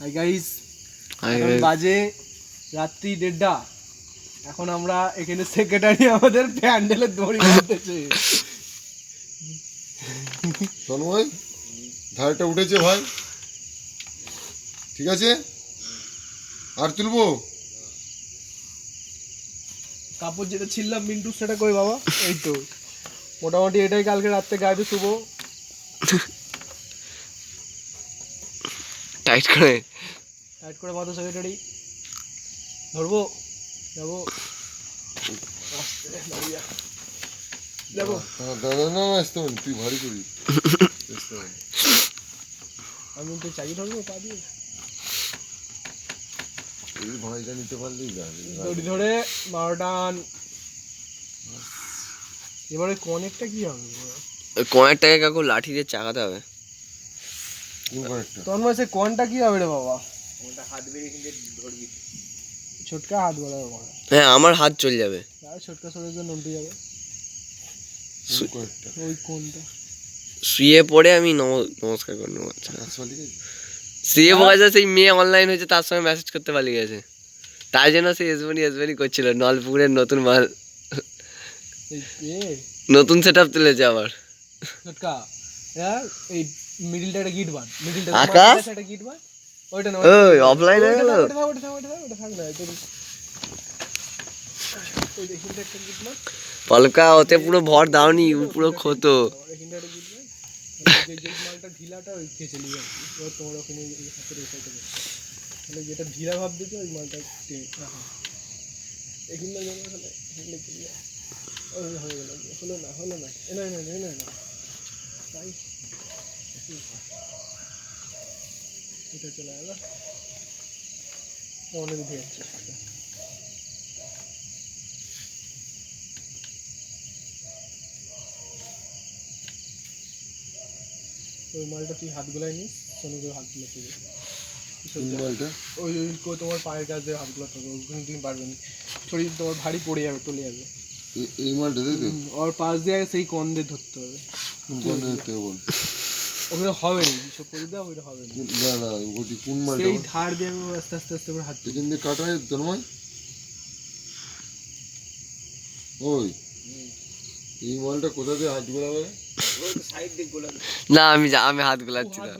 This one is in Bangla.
Hi guys. বাজে রাত্রি দেড়টা। এখন আমরা এখানে সেক্রেটারি আমাদের প্যান্ডেলের দড়ি বাঁধতেছে তন্ময় ধারটা উঠেছে ভাই। ঠিক আছে? আর তুলবো? কাপড় যেটা ছিললাম মিন্টু সেটা কই বাবা? এই তো। মোটামুটি এটাই কালকে রাত্রে গাড়িতে শুভ টাইট করে। টাইট করে বাঁধো সেক্রেটারি ধরবো? যাব? দাদা না আসতে তুই ভারী আমি তো চাই ধরবো পা দিয়ে। এই ভাইটা নিতে পারলেই যা দড়ি ধরে বারোটান এবারে কনেকটা কি হবে? কয়েকটাকে কাকু লাঠি দিয়ে চাকাতে হবে। তোর মাসে কনটা কি হবে রে বাবা? ছোটকা হাত বাড়াবে বাবা হ্যাঁ। আমার হাত চলে যাবে। আর ছোটকা সরে জন্য উল্টে যাবে। ওই কোনটা? শুয়ে পড়ে আমি নমস্কার করে নেব। আচ্ছা শুয়ে পড়ে যায় সেই মেয়ে অনলাইন হয়েছে তার সঙ্গে মেসেজ করতে পালিয়ে গেছে। তাই জন্য সে এসবনি এসবনি করছিল নলপুরের নতুন মাল নতুন সেট আপ তুলেছে আবার। ছোটকা? হ্যাঁ এই মিডিলটা একটা গিট বান। মিডিলটা আকাশ? একটা গিট বান। ওইটা না ওই অফলাইন হয়ে গেল থাক, না, পলকা ওতে পুরো ভর দাওনি পুরো ক্ষতো। ঢিলাটা ওই খেয়ে চলে যাবে। তোমার ওখানে যেটা ঢিলা ভাব দিতে ওই মালটা ওই হয়ে গেল। হলো না হলো না। এ না না না না না। তাই এটা চলে গেল অনেক উঠে যাচ্ছে ওই মালটা তুই হাত গোলায় নিস সোনু করে হাতগুলো থেকে মালটা ওই তোমার পায়ের কাছে হাতগুলো থাকে ওখানে তুমি পারবে না শরীর তোমার ভারী পড়ে যাবে চলে যাবে এই মালটা ওর পাশ দিয়ে সেই কন দিয়ে ধরতে হবে। ওগুলো হবে না সব করে দাও ওইটা হবে না। না না বলছি কোন মালটা সেই ধার দিয়ে আমি আস্তে আস্তে আস্তে করে হাত এখান দিয়ে তন্ময় ওই এই মালটা কোথা দিয়ে হাত গোলাবে? না আমি আমি হাত গোলাচ্ছি না।